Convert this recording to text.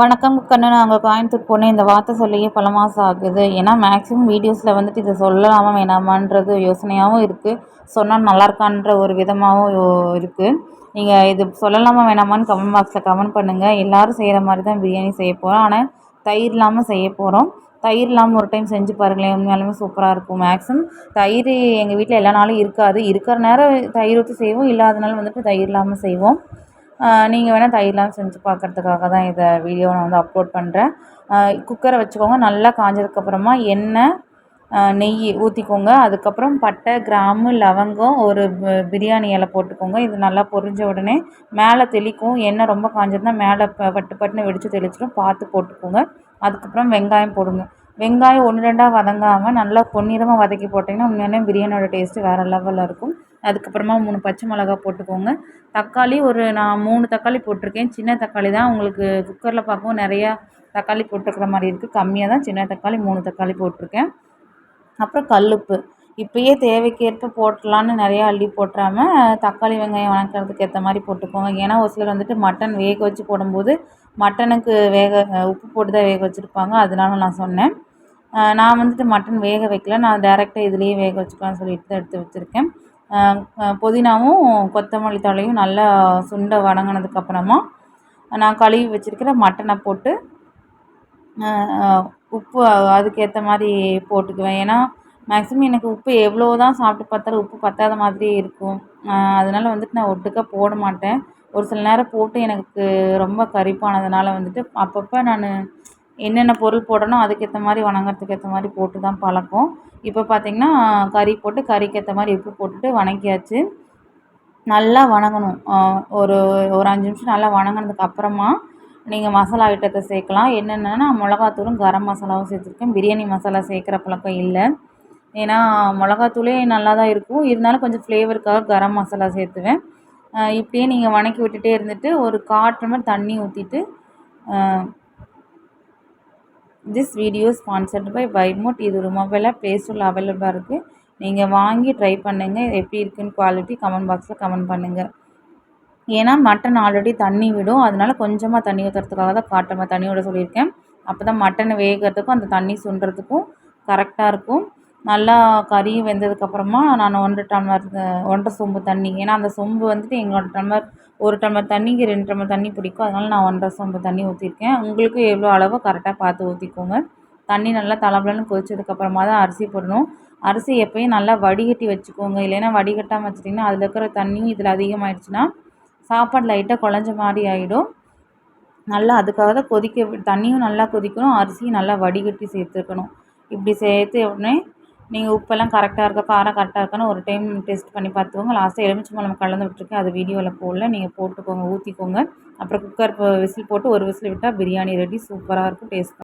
வணக்கம் கண்ணு நாங்கள் கோயம்புத்தூர் போனேன் இந்த வார்த்தை சொல்லியே பல மாதம் ஆகுது ஏன்னா மேக்ஸிமம் வீடியோஸில் வந்துட்டு இதை சொல்லலாமா வேணாமான்றது யோசனையாகவும் இருக்குது சொன்னால் நல்லாயிருக்கான்ற ஒரு விதமாகவும் இருக்குது நீங்கள் இது சொல்லலாமா வேணாமான்னு கமெண்ட் பாக்ஸில் கமெண்ட் பண்ணுங்கள் எல்லோரும் செய்கிற மாதிரி தான் பிரியாணி செய்ய போகிறோம் ஆனால் தயிர் இல்லாமல் செய்ய போகிறோம் தயிர் இல்லாமல் ஒரு டைம் செஞ்சு பாருங்களேன். உண்மையாலுமே சூப்பராக இருக்கும். மேக்ஸிமம் தயிர் எங்கள் வீட்டில் எல்லா நாளும் இருக்காது. இருக்கிற நேரம் தயிர் ஊற்றி செய்வோம். இல்லாத நாள் வந்துட்டு தயிர் இல்லாமல் செய்வோம். நீங்கள் வேணால் தயிர்லாம் செஞ்சு பார்க்கறதுக்காக தான் இதை வீடியோ நான் வந்து அப்லோட் பண்ணுறேன் குக்கரை வச்சுக்கோங்க. நல்லா காஞ்சதுக்கப்புறமா எண்ணெய் நெய் ஊற்றிக்கோங்க அதுக்கப்புறம் பட்டை கிராம்பு லவங்கம் ஒரு பிரியாணி இலை போட்டுக்கோங்க. இது நல்லா பொரிஞ்ச உடனே மேலே தெளிக்கும். எண்ணெய் ரொம்ப காஞ்சதுன்னா மேலே ப பட்டு பட்டுன்னு வெடித்து தெளிச்சிடும். பார்த்து போட்டுக்கோங்க. அதுக்கப்புறம் வெங்காயம் போடுங்க. வெங்காயம் ஒன்று ரெண்டாக வதங்காமல் நல்லா பொன்னிறமாக வதக்கி போட்டிங்கன்னா உண்மையான பிரியாணியோட டேஸ்ட்டு வேறு லெவலில் இருக்கும். அதுக்கப்புறமா மூணு பச்சை மிளகா போட்டுக்கோங்க. தக்காளி ஒரு நான் மூணு தக்காளி போட்டிருக்கேன். சின்ன தக்காளி தான் உங்களுக்கு குக்கரில் பார்க்கவும் நிறையா தக்காளி போட்டிருக்கிற மாதிரி இருக்குது கம்மியாக தான் சின்ன தக்காளி மூணு தக்காளி போட்டிருக்கேன். அப்புறம் கல்லுப்பு. இப்போயே தேவைக்கேற்ப போட்டலான்னு நிறையா அள்ளி போட்டுறாமல் தக்காளி வெங்காயம் வணக்கிறதுக்கு ஏற்ற மாதிரி போட்டுக்கோங்க. ஏன்னா ஒரு சிலர் வந்துட்டு மட்டன் வேக வச்சு போடும்போது மட்டனுக்கு வேக உப்பு போட்டு தான் வேக வச்சுருப்பாங்க. அதனால நான் சொன்னேன். நான் வந்துட்டு மட்டன் வேக வைக்கல. நான் டேரெக்டாக இதுலேயே வேக வச்சுக்கலாம்னு சொல்லிட்டு தான் எடுத்து வச்சுருக்கேன். புதினாவும் கொத்தமல்லி தழையும் நல்லா சுண்ட வதங்கினதுக்கப்புறமா நான் கழுவி வச்சுருக்கிற மட்டனை போட்டு உப்பு அதுக்கேற்ற மாதிரி போட்டுக்குவேன். ஏன்னா மேக்ஸிமம் எனக்கு உப்பு எவ்வளோ தான் சாப்பிட்டு பார்த்தாலும் உப்பு பத்தாத மாதிரியே இருக்கும். அதனால் வந்துட்டு நான் ஒட்டுக்கா போட மாட்டேன். ஒரு சில நேரம் போட்டு எனக்கு ரொம்ப கரிப்பானதுனால வந்துட்டு அப்பப்போ நான் என்னென்ன பொருள் போடணும் அதுக்கேற்ற மாதிரி வணங்குறதுக்கு ஏற்ற மாதிரி போட்டு தான் பழக்கம். இப்போ பார்த்திங்கன்னா கறி போட்டு கறிக்கு ஏற்ற மாதிரி உப்பு போட்டுட்டு வணக்கியாச்சு. நல்லா வணங்கணும். ஒரு ஒரு அஞ்சு நிமிஷம் நல்லா வணங்கினதுக்கு அப்புறமா நீங்கள் மசாலா ஐட்டத்தை சேர்க்கலாம். என்னென்னா மிளகாத்தூளும் கரம் மசாலாவும் சேர்த்துருக்கேன். பிரியாணி மசாலா சேர்க்குற பழக்கம் இல்லை. ஏன்னா மிளகாத்தூளே நல்லா தான் இருக்கும். இருந்தாலும் கொஞ்சம் ஃப்ளேவருக்காக கரம் மசாலா சேர்த்துவேன். இப்படியே நீங்கள் வணக்கி விட்டுட்டே இருந்துட்டு ஒரு கால் மாதிரி தண்ணி ஊற்றிட்டு this video sponsored by Wymote இது ஒரு மொபைலாக ப்ளே ஸ்டோரில் அவைலபிளாக இருக்குது நீங்கள் வாங்கி ட்ரை பண்ணுங்கள் எப்படி இருக்குன்னு குவாலிட்டி கமெண்ட் பாக்ஸில் கமெண்ட் பண்ணுங்கள் ஏன்னா மட்டன் ஆல்ரெடி தண்ணி விடும். அதனால கொஞ்சமாக தண்ணி ஊற்றுறதுக்காக தான் காட்டமாக தண்ணி விட சொல்லியிருக்கேன். அப்போ தான் மட்டன் வேகிறதுக்கும் அந்த தண்ணி சுண்டுறதுக்கும் கரெக்டாக இருக்கும். நல்லா கறியும் வெந்ததுக்கப்புறமா நான் ஒன்றரை டம்ளர் ஒன்றரை சொம்பு தண்ணி. ஏன்னா அந்த சொம்பு வந்துட்டு எங்களோட டம்ளர் ஒரு டம்ளர் தண்ணிக்கு ரெண்டு டம்ளர் தண்ணி பிடிக்கும். அதனால் நான் ஒன்றரை சொம்பு தண்ணி ஊற்றிருக்கேன் உங்களுக்கு எவ்வளோ அளவோ கரெக்டாக பார்த்து ஊற்றிக்கோங்க தண்ணி நல்லா தளபலன்னு கொதிச்சதுக்கப்புறமா தான் அரிசி போடணும். அரிசி எப்போயும் நல்லா வடிகட்டி வச்சுக்கோங்க. இல்லைன்னா வடிகட்டாமல் வச்சிட்டிங்கன்னா அதில் இருக்கிற தண்ணியும் இதில் அதிகமாகிடுச்சின்னா சாப்பாடு லைட்டாக குழஞ்ச மாதிரி ஆகிடும் நல்லா அதுக்காக தான் கொதிக்க தண்ணியும் நல்லா கொதிக்கணும். அரிசியும் நல்லா வடிகட்டி சேர்த்துக்கணும் இப்படி சேர்த்து உடனே நீங்கள் உப்பெல்லாம் கரெக்டாக இருக்கா காரம் கரெக்டாக இருக்கான்னு ஒரு டைம் டெஸ்ட் பண்ணி பார்த்துக்கோங்க. லாஸ்ட்டாக எலுமிச்சம்பழம் கலந்து விட்டுருக்கேன். அது வீடியோவில் போடல. நீங்கள் போட்டுக்கோங்க ஊற்றிக்கோங்க அப்புறம் குக்கர் விசில் போட்டு ஒரு விசில் விட்டால் பிரியாணி ரெடி சூப்பராக இருக்கும் டேஸ்ட்